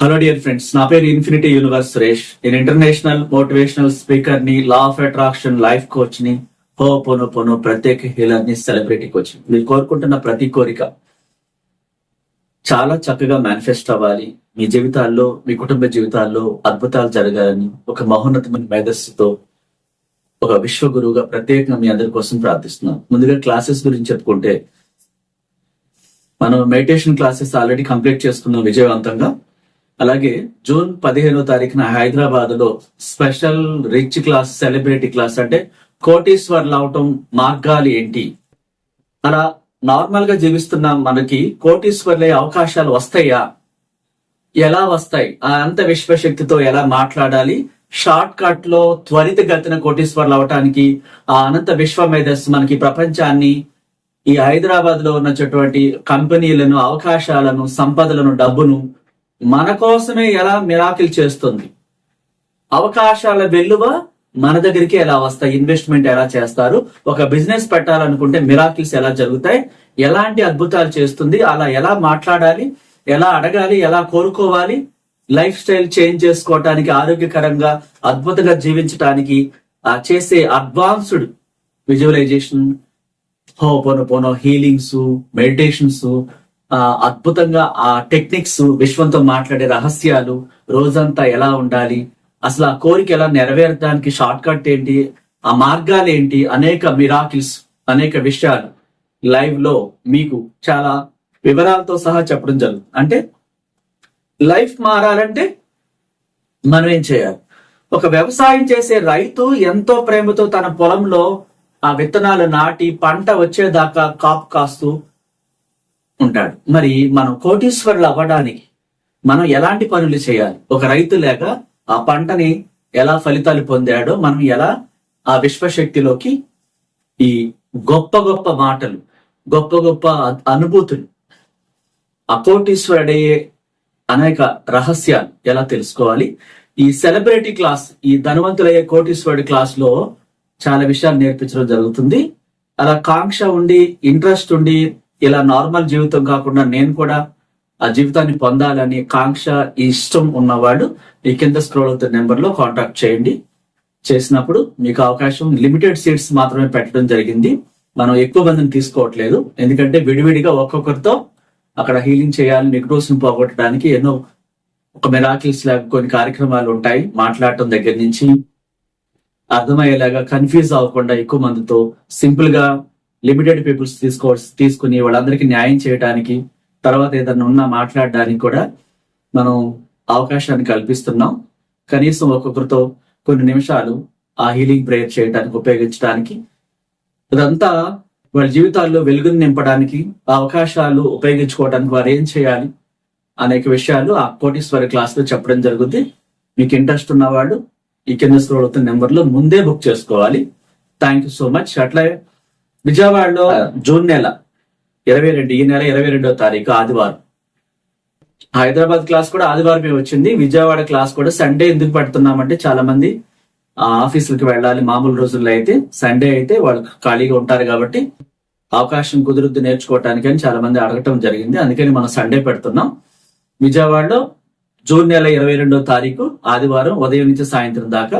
Hello dear friends నా పేరు infinity universe Suresh. నేను ఇంటర్నేషనల్ మోటివేషనల్ స్పీకర్ని లా ఆఫ్ అట్రాక్షన్ లైఫ్ కోచ్ని హో పోను పోను ప్రత్యేక హీలర్ని సెలబ్రిటీ కోచ్ మీరు కోరుకుంటున్న ప్రతి కోరిక చాలా చక్కగా మేనిఫెస్ట్ అవ్వాలి. మీ జీవితాల్లో మీ కుటుంబ జీవితాల్లో అద్భుతాలు జరగాలని ఒక మహోన్నతమైన మేధస్సుతో ఒక విశ్వ గురువుగా ప్రత్యేకంగా మీ అందరి కోసం ప్రార్థిస్తున్నాను. ముందుగా క్లాసెస్ గురించి చెప్పుకుంటే మనం మెడిటేషన్ క్లాసెస్ ఆల్రెడీ కంప్లీట్ చేసుకున్నాం విజయవంతంగా. అలాగే జూన్ పదిహేనో తారీఖున హైదరాబాద్లో special rich class celebrity class అంటే కోటీశ్వర్లు అవటం మార్గాలు ఏంటి? అలా నార్మల్గా జీవిస్తున్న మనకి కోటీశ్వర్లే అవకాశాలు వస్తాయా? ఎలా వస్తాయి? ఆ అంత విశ్వశక్తితో ఎలా మాట్లాడాలి? షార్ట్ కట్లో త్వరితగతిన కోటీశ్వర్లు అవటానికి ఆ అనంత విశ్వ మేధస్సు మనకి ప్రపంచాన్ని ఈ హైదరాబాద్లో ఉన్నటువంటి కంపెనీలను అవకాశాలను సంపదలను డబ్బును మన కోసమే ఎలా మిరాకిల్ చేస్తుంది? అవకాశాల వెల్లువ మన దగ్గరికి ఎలా వస్తాయి? ఇన్వెస్ట్మెంట్ ఎలా చేస్తారు? ఒక బిజినెస్ పెట్టాలనుకుంటే మిరాకిల్స్ ఎలా జరుగుతాయి? ఎలాంటి అద్భుతాలు చేస్తుంది? అలా ఎలా మాట్లాడాలి? ఎలా అడగాలి? ఎలా కోరుకోవాలి? లైఫ్ స్టైల్ చేంజ్ చేసుకోవటానికి ఆరోగ్యకరంగా అద్భుతంగా జీవించటానికి ఆ చేసే advanced visualisation ho'oponopono healings meditations అద్భుతంగా ఆ టెక్నిక్స్ విశ్వంతో మాట్లాడే రహస్యాలు రోజంతా ఎలా ఉండాలి? అసలు ఆ కోరిక ఎలా నెరవేర్చడానికి షార్ట్ కట్ ఏంటి? ఆ మార్గాలు ఏంటి? అనేక మిరాకిల్స్ అనేక విషయాలు లైవ్లో మీకు చాలా వివరాలతో సహా చెప్పడం జరుగుతుంది. అంటే లైఫ్ మారాలంటే మనం ఏం చేయాలి? ఒక వ్యవసాయం చేసే రైతు ఎంతో ప్రేమతో తన పొలంలో ఆ విత్తనాలు నాటి పంట వచ్చేదాకా కాపు కాస్తూ ఉంటాడు. మరి మనం కోటీశ్వరులు అవ్వడానికి మనం ఎలాంటి పనులు చేయాలి? ఒక రైతు లేక ఆ పంటని ఎలా ఫలితాలు పొందాడో మనం ఎలా ఆ విశ్వశక్తిలోకి ఈ గొప్ప గొప్ప మాటలు గొప్ప గొప్ప అనుభూతులు ఆ కోటీశ్వరుడయ్యే అనేక రహస్యాలు ఎలా తెలుసుకోవాలి? ఈ సెలబ్రిటీ క్లాస్ ఈ ధనవంతులయ్యే కోటీశ్వరుడి క్లాస్లో చాలా విషయాలు నేర్పించడం జరుగుతుంది. అలా కాంక్ష ఉండి ఇంట్రెస్ట్ ఉండి ఇలా నార్మల్ జీవితం కాకుండా నేను కూడా ఆ జీవితాన్ని పొందాలని కాంక్ష ఇష్టం ఉన్నవాడు ఈ కింద స్క్రోల్ అవుతున్న నెంబర్లో కాంటాక్ట్ చేయండి. చేసినప్పుడు మీకు అవకాశం లిమిటెడ్ సీట్స్ మాత్రమే పెట్టడం జరిగింది. మనం ఎక్కువ మందిని తీసుకోవట్లేదు. ఎందుకంటే విడివిడిగా ఒక్కొక్కరితో అక్కడ హీలింగ్ చేయాలి నెగటివ్స్ పోగొట్టడానికి ఎన్నో ఒక మెరాకిల్స్ లాగా కొన్ని కార్యక్రమాలు ఉంటాయి. మాట్లాడటం దగ్గర నుంచి అర్థమయ్యేలాగా కన్ఫ్యూజ్ అవ్వకుండా ఎక్కువ మందితో సింపుల్గా లిమిటెడ్ పీపుల్స్ తీసుకో తీసుకుని వాళ్ళందరికీ న్యాయం చేయడానికి తర్వాత ఏదన్నా ఉన్నా మాట్లాడడానికి కూడా మనం అవకాశాన్ని కల్పిస్తున్నాం. కనీసం ఒక్కొక్కరితో కొన్ని నిమిషాలు ఆ హీలింగ్ ప్రేయర్ చేయడానికి ఉపయోగించడానికి ఇదంతా వాళ్ళ జీవితాల్లో వెలుగుని నింపడానికి ఆ అవకాశాలు ఉపయోగించుకోవడానికి వారు ఏం చేయాలి అనేక విషయాలు ఆ కోటీశ్వరి క్లాస్లో చెప్పడం జరుగుతుంది మీకు ఇంట్రెస్ట్ ఉన్నవాళ్ళు ఈ కింద స్క్రోల్ అవుతున్న నెంబర్లో ముందే బుక్ చేసుకోవాలి. Thank you so much. అట్లా విజయవాడలో జూన్ నెల ఇరవై రెండు ఈ నెల ఇరవై రెండో తారీఖు ఆదివారం. హైదరాబాద్ క్లాస్ కూడా ఆదివారమే వచ్చింది. విజయవాడ క్లాస్ కూడా సండే ఎందుకు పెడుతున్నామంటే చాలా మంది ఆఫీసులకి వెళ్ళాలి. మామూలు రోజుల్లో అయితే సండే అయితే వాళ్ళు ఖాళీగా ఉంటారు కాబట్టి అవకాశం కుదురుద్ది నేర్చుకోవటానికి అని చాలా మంది అడగటం జరిగింది. అందుకని మనం సండే పెడుతున్నాం. విజయవాడలో జూన్ నెల ఇరవై రెండో తారీఖు ఆదివారం ఉదయం నుంచి సాయంత్రం దాకా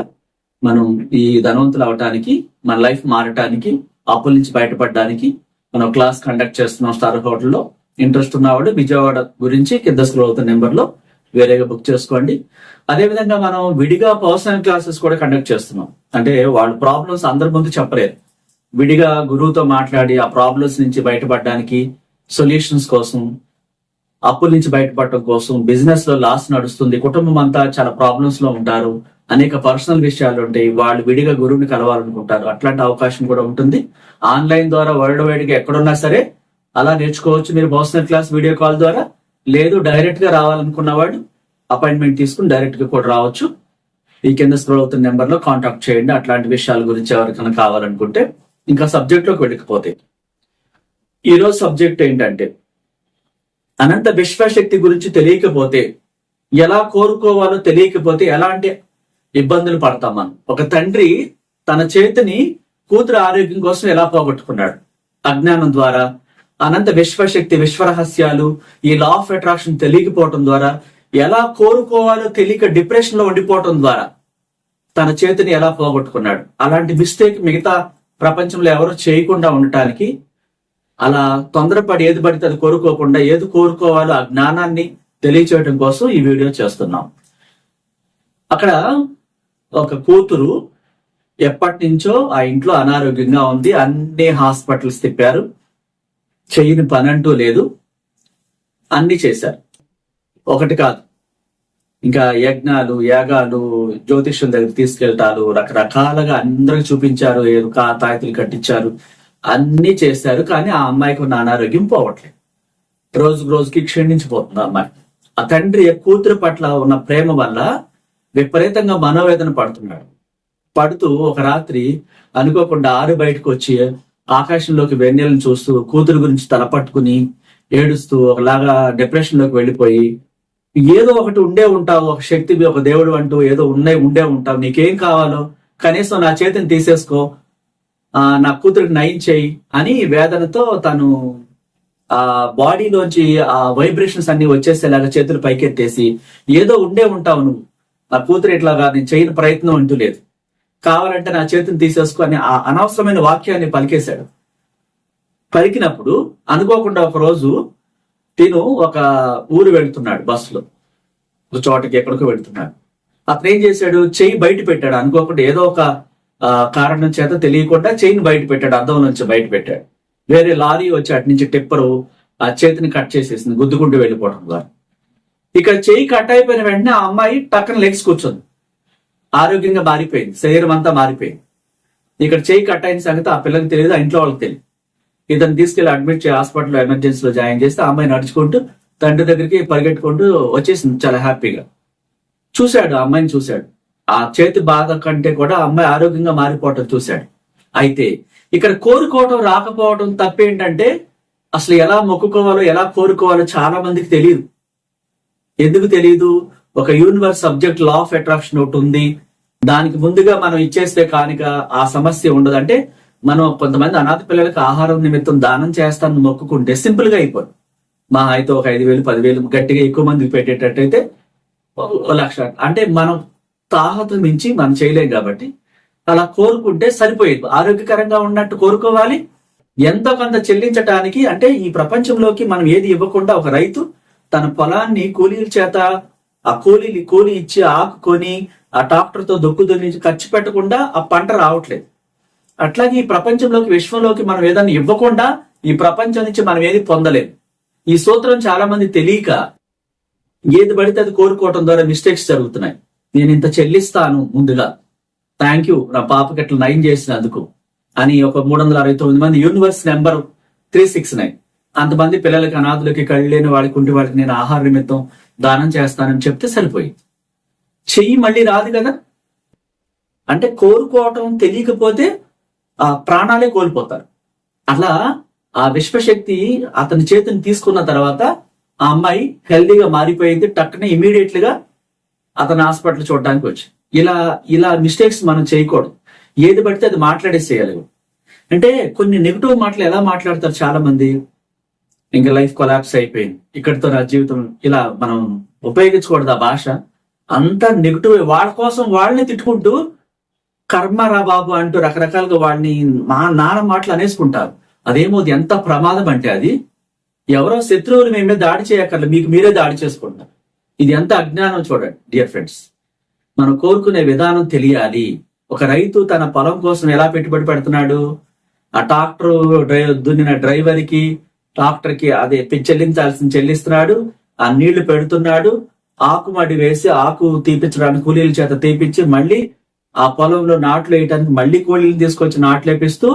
మనం ఈ ధనవంతులు అవటానికి మన లైఫ్ మారటానికి అప్పుల నుంచి బయటపడడానికి మనం క్లాస్ కండక్ట్ చేస్తున్నాం స్టార్ హోటల్లో. ఇంట్రెస్ట్ ఉన్నవాడు విజయవాడ గురించి కింద స్క్రోల్ అవుతున్న నెంబర్లో వేరేగా బుక్ చేసుకోండి. అదేవిధంగా మనం విడిగా పర్సనల్ క్లాసెస్ కూడా కండక్ట్ చేస్తున్నాం. అంటే వాళ్ళ ప్రాబ్లమ్స్ అందరి ముందు చెప్పలేరు. విడిగా గురువుతో మాట్లాడి ఆ ప్రాబ్లమ్స్ నుంచి బయటపడడానికి సొల్యూషన్స్ కోసం అప్పుల నుంచి బయటపడటం కోసం బిజినెస్లో లాస్ నడుస్తుంది కుటుంబం అంతా చాలా ప్రాబ్లమ్స్లో ఉంటారు. అనేక పర్సనల్ విషయాలు ఉంటాయి. వాళ్ళు విడిగా గురువుని కలవాలనుకుంటారు. అట్లాంటి అవకాశం కూడా ఉంటుంది. ఆన్లైన్ ద్వారా వరల్డ్ వైడ్గా ఎక్కడున్నా సరే అలా నేర్చుకోవచ్చు. మీరు పర్సనల్ క్లాస్ వీడియో కాల్ ద్వారా లేదు డైరెక్ట్గా రావాలనుకున్నవాడు అపాయింట్మెంట్ తీసుకుని డైరెక్ట్గా కూడా రావచ్చు. ఈ కింద స్క్రోల్ అవుతున్న నెంబర్లో కాంటాక్ట్ చేయండి. అట్లాంటి విషయాల గురించి ఎవరికైనా కావాలనుకుంటే ఇంకా సబ్జెక్ట్లోకి వెళ్ళకపోతే ఈరోజు సబ్జెక్ట్ ఏంటంటే అనంత విశ్వశక్తి గురించి తెలియకపోతే ఎలా కోరుకోవాలో తెలియకపోతే ఎలాంటి ఇబ్బందులు పడతాం మనం. ఒక తండ్రి తన చేతిని కూతురు ఆరోగ్యం కోసం ఎలా పోగొట్టుకున్నాడు? అజ్ఞానం ద్వారా అనంత విశ్వశక్తి విశ్వరహస్యాలు ఈ లా ఆఫ్ అట్రాక్షన్ తెలియకపోవటం ద్వారా ఎలా కోరుకోవాలో తెలియక డిప్రెషన్లో ఉండిపోవటం ద్వారా తన చేతిని ఎలా పోగొట్టుకున్నాడు? అలాంటి మిస్టేక్ మిగతా ప్రపంచంలో ఎవరు చేయకుండా ఉండటానికి అలా తొందరపడి ఏది పడితే అది కోరుకోకుండా ఏది కోరుకోవాలో ఆ జ్ఞానాన్ని తెలియచేయడం కోసం ఈ వీడియో చేస్తున్నాం. అక్కడ ఒక కూతురు ఎప్పటి నుంచో ఆ ఇంట్లో అనారోగ్యంగా ఉంది అన్ని హాస్పిటల్స్ తిప్పారు. చేయని పని అంటూ లేదు. అన్ని చేశారు. ఒకటి కాదు. ఇంకా యజ్ఞాలు యాగాలు జ్యోతిష్యం దగ్గర తీసుకెళ్తారు. రకరకాలుగా అందరికి చూపించారు. ఏదో కా తాయితులు కట్టించారు. అన్ని చేశారు. కానీ ఆ అమ్మాయికి ఉన్న అనారోగ్యం పోవట్లేదు. రోజుకు రోజుకి క్షీణించిపోతుంది ఆ అమ్మాయి. ఆ తండ్రి కూతురు పట్ల ఉన్న ప్రేమ వల్ల విపరీతంగా మనోవేదన పడుతున్నాడు పడుతూ ఒక రాత్రి అనుకోకుండా ఆరు బయటకు వచ్చి ఆకాశంలోకి వెన్నెలను చూస్తూ కూతురు గురించి తలపట్టుకుని ఏడుస్తూ ఒకలాగా డిప్రెషన్లోకి వెళ్ళిపోయి ఏదో ఒకటి ఉండే ఉంటావు ఒక శక్తి ఒక దేవుడు అంటూ ఏదో ఉన్నాయి ఉండే ఉంటావు నీకేం కావాలో కనీసం నా చేతిని తీసేసుకో నా కూతురికి నయం చేయి అని వేదనతో తను ఆ బాడీలోంచి ఆ వైబ్రేషన్స్ అన్ని వచ్చేసేలాగా చేతులు పైకెత్తేసి ఏదో ఉండే ఉంటావు నువ్వు నా కూతురు ఇట్లాగా నేను చేయని ప్రయత్నం అంటూ లేదు. కావాలంటే నా చేతిని తీసేసుకో అని ఆ అనవసరమైన వాక్యాన్ని పలికేశాడు. పలికినప్పుడు అనుకోకుండా ఒక రోజు తిను ఒక ఊరు వెళ్తున్నాడు బస్సులో. ఒక చోటకి ఎక్కడికో వెళ్తున్నాడు. అతను ఏం చేశాడు? చెయ్యి బయట పెట్టాడు. అనుకోకుండా ఏదో ఒక కారణం చేత తెలియకుండా చెయ్యిని బయట పెట్టాడు. అద్దం నుంచి బయట పెట్టాడు. వేరే లారీ వచ్చి అటు నుంచి టిప్పరు ఆ చేతిని కట్ చేసేసింది. గుద్దుకుంటూ వెళ్ళిపోవడం ద్వారా. ఇక్కడ చేయి కట్ అయిపోయిన వెంటనే ఆ అమ్మాయి టక్కన లెగ్స్ కూర్చుంది ఆరోగ్యంగా మారిపోయింది. శరీరం అంతా మారిపోయింది. ఇక్కడ చేయి కట్ అయిన సంగతి ఆ పిల్లకి తెలియదు ఆ ఇంట్లో వాళ్ళకి తెలియదు. ఇతను తీసుకెళ్ళి అడ్మిట్ చేసి హాస్పిటల్లో ఎమర్జెన్సీలో జాయిన్ చేస్తే ఆ అమ్మాయి నడుచుకుంటూ తండ్రి దగ్గరికి పరిగెట్టుకుంటూ వచ్చేసింది చాలా హ్యాపీగా. చూశాడు ఆ అమ్మాయిని చూశాడు. ఆ చేతి బాధ కంటే కూడా ఆ అమ్మాయి ఆరోగ్యంగా మారిపోవటం చూశాడు. అయితే ఇక్కడ కోరుకోవటం రాకపోవటం తప్పేంటంటే అసలు ఎలా మొక్కుకోవాలో ఎలా కోరుకోవాలో చాలా మందికి తెలియదు. ఎందుకు తెలియదు ఒక universe subject law of attraction ఒకటి ఉంది. దానికి ముందుగా మనం ఇచ్చేస్తే కానిక ఆ సమస్య ఉండదు. అంటే మనం కొంతమంది అనాథ పిల్లలకు ఆహారం నిమిత్తం దానం చేస్తాను మొక్కుకుంటే సింపుల్గా అయిపోదు. మా అయితే ఒక ఐదు వేలు పదివేలు గట్టిగా ఎక్కువ మందికి పెట్టేటట్టయితే ఓ లక్ష. అంటే మనం తాహత మించి మనం చేయలేం కాబట్టి అలా కోరుకుంటే సరిపోయేది. ఆరోగ్యకరంగా ఉన్నట్టు కోరుకోవాలి. ఎంతో కొంత చెల్లించటానికి అంటే ఈ ప్రపంచంలోకి మనం ఏది ఇవ్వకుండా ఒక రైతు తన పొలాన్ని కూలీల చేత ఆ కూలీలు కూలీ ఇచ్చి ఆకుకొని ఆ ట్రాక్టర్తో దొక్కు దున్ని ఖర్చు పెట్టకుండా ఆ పంట రావట్లేదు. అట్లాగే ఈ ప్రపంచంలోకి విశ్వంలోకి మనం ఏదైనా ఇవ్వకుండా ఈ ప్రపంచం నుంచి మనం ఏది పొందలేము ఈ సూత్రం చాలా మంది తెలియక ఏది పడితే అది కోరుకోవటం ద్వారా మిస్టేక్స్ జరుగుతున్నాయి. నేను ఇంత చెల్లిస్తాను ముందుగా. థ్యాంక్ యూ నా పాపకి ఇట్లా నయం చేసినందుకు. అని ఒక మూడు వందల అరవై తొమ్మిది మంది universe number three six nine. అంతమంది పిల్లలకి అనాథులకి కళ్ళు లేని వాళ్ళకి ఉంటే వాళ్ళకి నేను ఆహార నిమిత్తం దానం చేస్తానని చెప్తే సరిపోయింది చెయ్యి మళ్ళీ రాదు కదా? అంటే కోరుకోవటం తెలియకపోతే ఆ ప్రాణాలే కోల్పోతారు. అట్లా ఆ విశ్వశక్తి అతని చేతిని తీసుకున్న తర్వాత ఆ అమ్మాయి హెల్దీగా మారిపోయింది టక్కునే ఇమీడియట్గా అతను హాస్పిటల్ చూడడానికి వచ్చి. ఇలా ఇలా మిస్టేక్స్ మనం చేయకూడదు. ఏది పడితే అది మాట్లాడేసేయాలి. అంటే కొన్ని నెగిటివ్ మాటలు ఎలా మాట్లాడతారు చాలా మంది ఇంకా లైఫ్ కొలాప్స్ అయిపోయింది. ఇక్కడితో నా జీవితం ఇలా మనం ఉపయోగించకూడదు ఆ భాష? అంతా నెగిటివ్ వాళ్ళ కోసం వాళ్ళని తిట్టుకుంటూ కర్మరా బాబు అంటూ రకరకాలుగా వాళ్ళని మా నాన్న మాటలు అనేసుకుంటారు. అదేమో అది ఎంత ప్రమాదం అంటే అది. ఎవరో శత్రువులు మీ మీద దాడి చేయక్కర్లేదు మీకు మీరే దాడి చేసుకుంటారు. ఇది ఎంత అజ్ఞానం చూడండి డియర్ ఫ్రెండ్స్. మనం కోరుకునే విధానం తెలియాలి. ఒక రైతు తన పొలం కోసం ఎలా పెట్టుబడి పెడుతున్నాడు? ఆ ట్రాక్టర్ డ్రైవర్ దున్నిన డ్రైవర్కి డాక్టర్ ట్రాక్టర్కి అదే చెల్లించాల్సిన చెల్లిస్తున్నాడు ఆ నీళ్ళు పెడుతున్నాడు ఆకు మడి వేసి ఆకు తీపించడానికి కూలీల చేత తీపిచ్చి మళ్ళీ ఆ పొలంలో నాట్లు వేయడానికి మళ్ళీ కూలీలు తీసుకొచ్చి నాట్లు వేపిస్తూ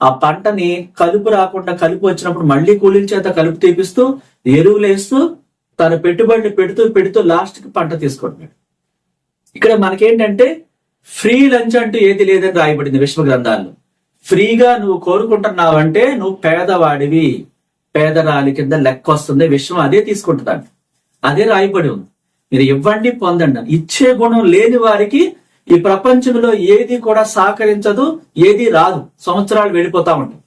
ఆ పంటని కలుపు రాకుండా కలుపు వచ్చినప్పుడు మళ్ళీ కూలీల చేత కలుపు తీపిస్తూ ఎరువులు వేస్తూ తన పెట్టుబడిని పెడుతూ పెడుతూ లాస్ట్కి పంట తీసుకుంటున్నాడు. ఇక్కడ మనకేంటంటే ఫ్రీ లంచ్ అంటూ ఏది లేదని రాయబడింది విశ్వ గ్రంథాల్లో ఫ్రీగా నువ్వు కోరుకుంటున్నావంటే నువ్వు పేదవాడివి. పేదరాలి కింద లెక్క వస్తుంది విషయం అదే తీసుకుంటుందంట అదే రాయబడి ఉంది. మీరు ఇవ్వండి పొందండి ఇచ్చే గుణం లేని వారికి ఈ ప్రపంచంలో ఏది కూడా సహకరించదు ఏది రాదు. సంవత్సరాలు వెళ్ళిపోతా ఉంటాయి.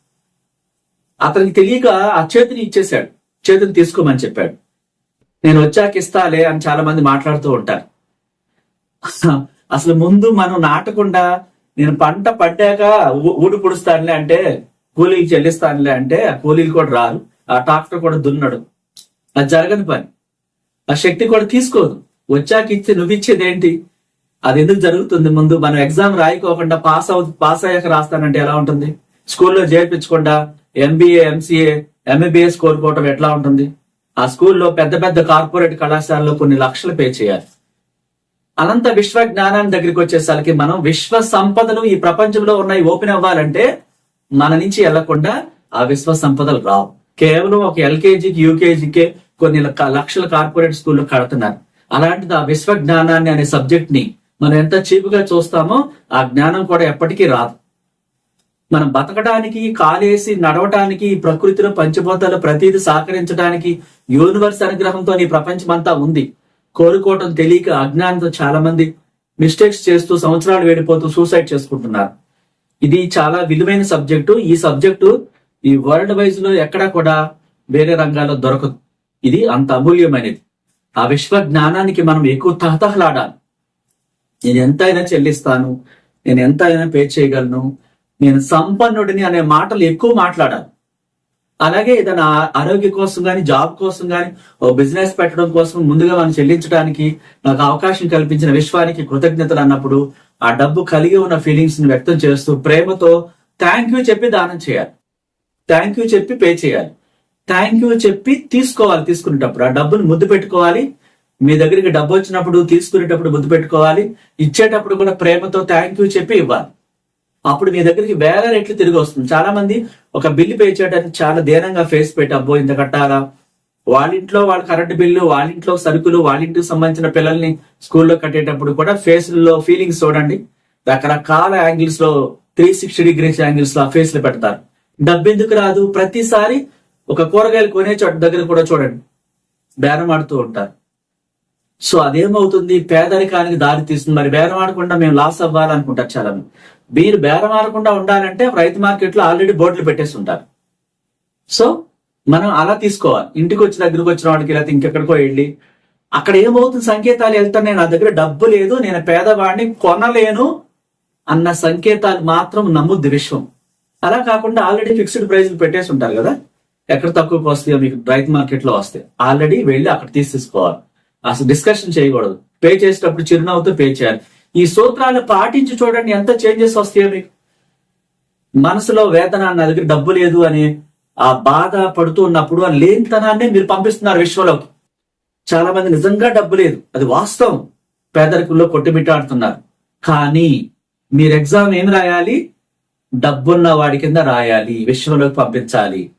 అతనికి తెలియక ఆ చేతిని ఇచ్చేశాడు. చేతిని తీసుకోమని చెప్పాడు. నేను వచ్చాక ఇస్తాలే అని చాలా మంది మాట్లాడుతూ ఉంటారు. అసలు ముందు మనం నాటకుండా నేను పంట పడ్డాక ఊ- ఊడు పుడుస్తానులే అంటే కూలీలు చెల్లిస్తానులే అంటే ఆ కూలీలు కూడా రారు. ఆ ట్రాక్టర్ కూడా దున్నడు. అది జరగని పని. ఆ శక్తి కూడా తీసుకోదు. వచ్చాక ఇచ్చి నువ్వు ఇచ్చేది ఏంటి? అది ఎందుకు జరుగుతుంది? ముందు మనం ఎగ్జామ్ రాయకోకుండా పాస్ అవు పాస్ అయ్యాక రాస్తానంటే ఎలా ఉంటుంది? స్కూల్లో చేర్పించకుండా ఎంబీఏ ఎంసీఏ ఎంబీబీఎస్ కోరుకోవటం ఎట్లా ఉంటుంది? ఆ స్కూల్లో పెద్ద పెద్ద కార్పొరేట్ కళాశాలలో కొన్ని లక్షలు పే చేయాలి. అనంత విశ్వ జ్ఞానాన్ని దగ్గరికి వచ్చేసరికి మనం విశ్వ సంపదలు ఈ ప్రపంచంలో ఉన్నాయి. ఓపెన్ అవ్వాలంటే మన నుంచి వెళ్ళకుండా ఆ విశ్వ సంపదలు రావు. కేవలం ఒక ఎల్కేజీకి యూకేజీకే కొన్ని లక్ష- లక్షల కార్పొరేట్ స్కూల్లో కడుతున్నారు. అలాంటిది ఆ విశ్వ జ్ఞానాన్ని అనే సబ్జెక్ట్ని మనం ఎంత చీపుగా చూస్తామో ఆ జ్ఞానం కూడా ఎప్పటికీ రాదు. మనం బతకడానికి కాలేసి నడవటానికి ఈ ప్రకృతిలో పంచభూతాలు ప్రతిదీ సహకరించడానికి యూనివర్స్ అనుగ్రహంతో ఈ ప్రపంచం అంతా ఉంది. కోరుకోవటం తెలియక అజ్ఞానంతో చాలా మంది మిస్టేక్స్ చేస్తూ సంవత్సరాలు వేడిపోతూ సూసైడ్ చేసుకుంటున్నారు. ఇది చాలా విలువైన సబ్జెక్టు. ఈ సబ్జెక్టు ఈ వరల్డ్ వైజ్లో ఎక్కడా కూడా వేరే రంగాల్లో దొరకదు. ఇది అంత అమూల్యమైనది. ఆ విశ్వ జ్ఞానానికి మనం ఎక్కువ తహతహలాడాలి. నేను ఎంతైనా చెల్లిస్తాను నేను ఎంతైనా పే చేయగలను నేను సంపన్నుడిని అనే మాటలు ఎక్కువ మాట్లాడాలి. అలాగే ఏదైనా ఆరోగ్య కోసం కానీ జాబ్ కోసం కానీ ఓ బిజినెస్ పెట్టడం కోసం ముందుగా మనం చెల్లించడానికి నాకు అవకాశం కల్పించిన విశ్వానికి కృతజ్ఞతలు అన్నప్పుడు ఆ డబ్బు కలిగి ఉన్న ఫీలింగ్స్ని వ్యక్తం చేస్తూ ప్రేమతో థ్యాంక్ యూ చెప్పి దానం చేయాలి. థ్యాంక్ యూ చెప్పి పే చేయాలి. థ్యాంక్ యూ చెప్పి తీసుకోవాలి తీసుకునేటప్పుడు. ఆ డబ్బును ముద్దు పెట్టుకోవాలి. మీ దగ్గరికి డబ్బు వచ్చినప్పుడు తీసుకునేటప్పుడు ముద్దు పెట్టుకోవాలి. ఇచ్చేటప్పుడు కూడా ప్రేమతో థ్యాంక్ యూ చెప్పి ఇవ్వాలి. అప్పుడు మీ దగ్గరికి వేల రెట్లు తిరిగి వస్తుంది. చాలా మంది ఒక బిల్లు పే చేయడానికి చాలా దీనంగా ఫేస్ పెట్టి అబ్బో ఇంత కట్టాలా? వాళ్ళ ఇంట్లో వాళ్ళ కరెంట్ బిల్లు వాళ్ళ ఇంట్లో సరుకులు వాళ్ళ ఇంటికి సంబంధించిన పిల్లల్ని స్కూల్లో కట్టేటప్పుడు కూడా ఫేస్లో ఫీలింగ్స్ చూడండి. రకరకాల యాంగిల్స్లో త్రీ సిక్స్టీ డిగ్రీస్ యాంగిల్స్లో ఫేస్లో పెడతారు. డబ్బు ఎందుకు రాదు? ప్రతిసారి ఒక కూరగాయలు కొనే చోట దగ్గర కూడా చూడండి. బేరం ఆడుతూ ఉంటారు. సో అదేమవుతుంది? పేదరికానికి దారి తీస్తుంది. మరి బేరం ఆడకుండా మేము లాస్ అవ్వాలనుకుంటారు చాలా మీరు బేరం ఆడకుండా ఉండాలంటే రైతు మార్కెట్లో ఆల్రెడీ బోర్డులు పెట్టేసి ఉంటారు. సో మనం అలా తీసుకోవాలి. ఇంటికి వచ్చి దగ్గరకు వచ్చిన వాడికి లేకపోతే ఇంకెక్కడికో వెళ్ళి అక్కడ ఏమవుతుంది? సంకేతాలు వెళ్తున్నాయి నా దగ్గర డబ్బు లేదు. నేను పేదవాడిని కొనలేను అన్న సంకేతాలు మాత్రం నమ్ముద్ది విశ్వం. అలా కాకుండా ఆల్రెడీ ఫిక్స్డ్ ప్రైజ్లు పెట్టేసి ఉంటారు కదా? ఎక్కడ తక్కువకి వస్తాయో మీకు రైతు మార్కెట్లో వస్తాయి. ఆల్రెడీ వెళ్ళి అక్కడ తీసేసుకోవాలి. అసలు డిస్కషన్ చేయకూడదు. పే చేసేటప్పుడు చిరునవ్వుతో పే చేయాలి. ఈ సూత్రాలు పాటించి చూడండి ఎంత చేంజెస్ వస్తాయో మీకు. మనసులో వేదన నా దగ్గర డబ్బు లేదు అని ఆ బాధ పడుతూ ఉన్నప్పుడు ఆ లేనితనాన్ని మీరు పంపిస్తున్నారు విశ్వలోకి. చాలా మంది నిజంగా డబ్బు లేదు. అది వాస్తవం. పేదరికంలో కొట్టుమిట్టాడుతున్నారు. కానీ మీరు ఎగ్జామ్ ఏం రాయాలి? డబ్బున్న వాడి కింద రాయాలి విశ్వంలోకి పంపించాలి.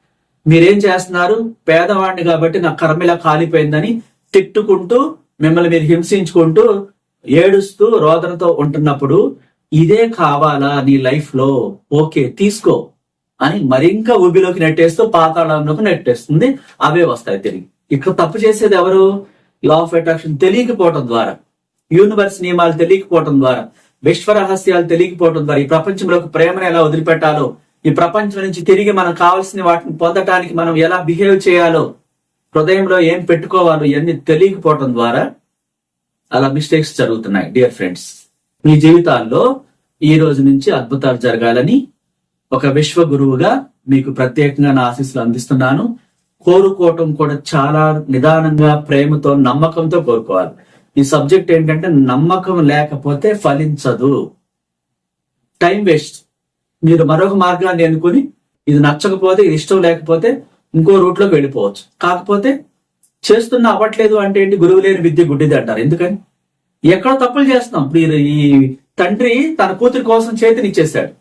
మీరేం చేస్తున్నారు? పేదవాడిని కాబట్టి నా కర్మిలా కాలిపోయిందని తిట్టుకుంటూ మిమ్మల్ని మీరు హింసించుకుంటూ ఏడుస్తూ రోదనతో ఉంటున్నప్పుడు ఇదే కావాలా నీ లైఫ్లో ఓకే తీసుకో అని మరింకా ఊబిలోకి నెట్టేస్తూ పాతాళంలోకి నెట్టేస్తుంది. అవే వస్తాయి తిరిగి. ఇక్కడ తప్పు చేసేది ఎవరు? లా ఆఫ్ అట్రాక్షన్ తెలియకపోవటం ద్వారా. యూనివర్స్ నియమాలు తెలియకపోవటం ద్వారా. విశ్వ రహస్యాలు తెలియకపోవటం ద్వారా ఈ ప్రపంచంలోకి ప్రేమను ఎలా వదిలిపెట్టాలో? ఈ ప్రపంచం నుంచి తిరిగి మనం కావాల్సిన వాటిని పొందటానికి మనం ఎలా బిహేవ్ చేయాలో? హృదయంలో ఏం పెట్టుకోవాలో ఇవన్నీ తెలియకపోవటం ద్వారా అలా మిస్టేక్స్ జరుగుతున్నాయి డియర్ ఫ్రెండ్స్ మీ జీవితాల్లో ఈ రోజు నుంచి అద్భుతాలు జరగాలని ఒక విశ్వ గురువుగా మీకు ప్రత్యేకంగా నా ఆశీస్సులు అందిస్తున్నాను. కోరుకోవటం కూడా చాలా నిదానంగా ప్రేమతో నమ్మకంతో కోరుకోవాలి. ఈ సబ్జెక్ట్ ఏంటంటే నమ్మకం లేకపోతే ఫలించదు. టైం వేస్ట్ మీరు మరొక మార్గాన్ని ఎన్నుకుని ఇది నచ్చకపోతే ఇది ఇష్టం లేకపోతే ఇంకో రూట్లోకి వెళ్ళిపోవచ్చు. కాకపోతే చేస్తున్న అవ్వట్లేదు అంటే ఏంటి? గురువు లేని విద్య గుడ్డిది అంటారు. ఎందుకని? ఎక్కడో తప్పులు చేస్తున్నాం. ఇప్పుడు ఈ తండ్రి తన కూతురి కోసం చేతినిచ్చేసాడు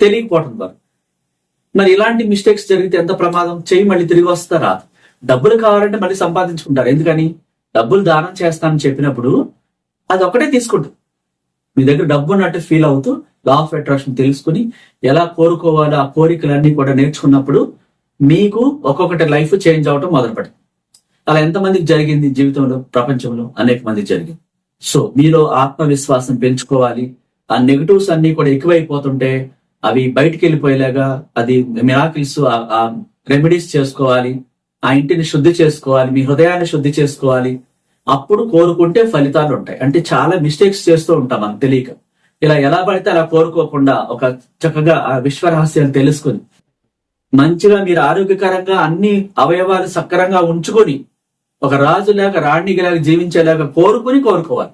తెలియకపోవటం ద్వారా. మరి ఇలాంటి మిస్టేక్స్ జరిగితే ఎంత ప్రమాదం? చెయ్యి మళ్ళీ తిరిగి వస్తారా? డబ్బులు కావాలంటే మళ్ళీ సంపాదించుకుంటారు. ఎందుకని? డబ్బులు దానం చేస్తానని చెప్పినప్పుడు అది ఒకటే తీసుకుంటుంది మీ దగ్గర డబ్బు ఉన్నట్టు ఫీల్ అవుతూ లా ఆఫ్ అట్రాక్షన్ తెలుసుకుని ఎలా కోరుకోవాలో ఆ కోరికలన్నీ కూడా నేర్చుకున్నప్పుడు మీకు ఒక్కొక్కటి లైఫ్ చేంజ్ అవటం మొదలుపెడుతుంది అలా ఎంతమందికి జరిగింది జీవితంలో? ప్రపంచంలో అనేక మందికి జరిగింది. సో మీలో ఆత్మవిశ్వాసం పెంచుకోవాలి. ఆ నెగటివ్స్ అన్ని కూడా ఎక్కువైపోతుంటే అవి బయటికి వెళ్ళిపోయేలాగా అది మిరాకిల్స్ ఆ రెమెడీస్ చేసుకోవాలి. ఆ ఇంటిని శుద్ధి చేసుకోవాలి మీ హృదయాన్ని శుద్ధి చేసుకోవాలి. అప్పుడు కోరుకుంటే ఫలితాలు ఉంటాయి. అంటే చాలా మిస్టేక్స్ చేస్తూ ఉంటాం మనకు తెలియక. ఇలా ఎలా పడితే అలా కోరుకోకుండా ఒక చక్కగా ఆ విశ్వరహస్యాన్ని తెలుసుకుని మంచిగా మీరు ఆరోగ్యకరంగా అన్ని అవయవాలు సక్రంగా ఉంచుకొని ఒక రాజు లేక రాణి లేక జీవించేలాగా కోరుకుని కోరుకోవాలి.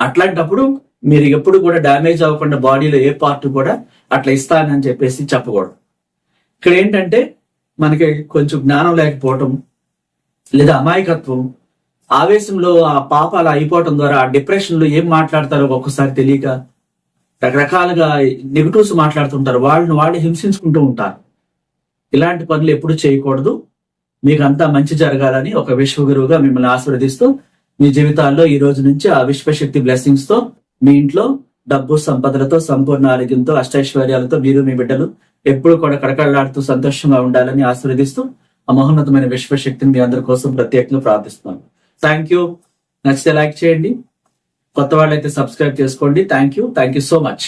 అట్లాంటప్పుడు మీరు ఎప్పుడు కూడా డ్యామేజ్ అవ్వకుండా బాడీలో ఏ పార్ట్ కూడా అట్లా ఇస్తానని చెప్పేసి చెప్పకూడదు. ఇక్కడ ఏంటంటే మనకి కొంచెం జ్ఞానం లేకపోవటం లేదా అమాయకత్వం ఆవేశంలో ఆ పాప అలా అయిపోవటం ద్వారా ఆ డిప్రెషన్లో ఏం మాట్లాడతారో ఒక్కొక్కసారి తెలియక రకరకాలుగా నెగిటివ్స్ మాట్లాడుతుంటారు. వాళ్ళని వాళ్ళు హింసించుకుంటూ ఉంటారు. ఇలాంటి పనులు ఎప్పుడు చేయకూడదు. మీకు అంతా మంచి జరగాలని ఒక విశ్వగురువుగా మిమ్మల్ని ఆశీర్వదిస్తూ మీ జీవితాల్లో ఈ రోజు నుంచి ఆ విశ్వశక్తి బ్లెస్సింగ్స్తో మీ ఇంట్లో డబ్బు సంపదలతో సంపూర్ణ ఆరోగ్యంతో అష్టైశ్వర్యాలతో మీరు మీ బిడ్డలు ఎప్పుడు కూడా కడకడలాడుతూ సంతోషంగా ఉండాలని ఆశీర్వదిస్తూ ఆ మహోన్నతమైన విశ్వశక్తిని మీ అందరి కోసం ప్రత్యేకంగా ప్రార్థిస్తున్నాను. థ్యాంక్ యూ నచ్చితే లైక్ చేయండి. కొత్త వాళ్ళైతే సబ్స్క్రైబ్ చేసుకోండి. Thank you thank you so much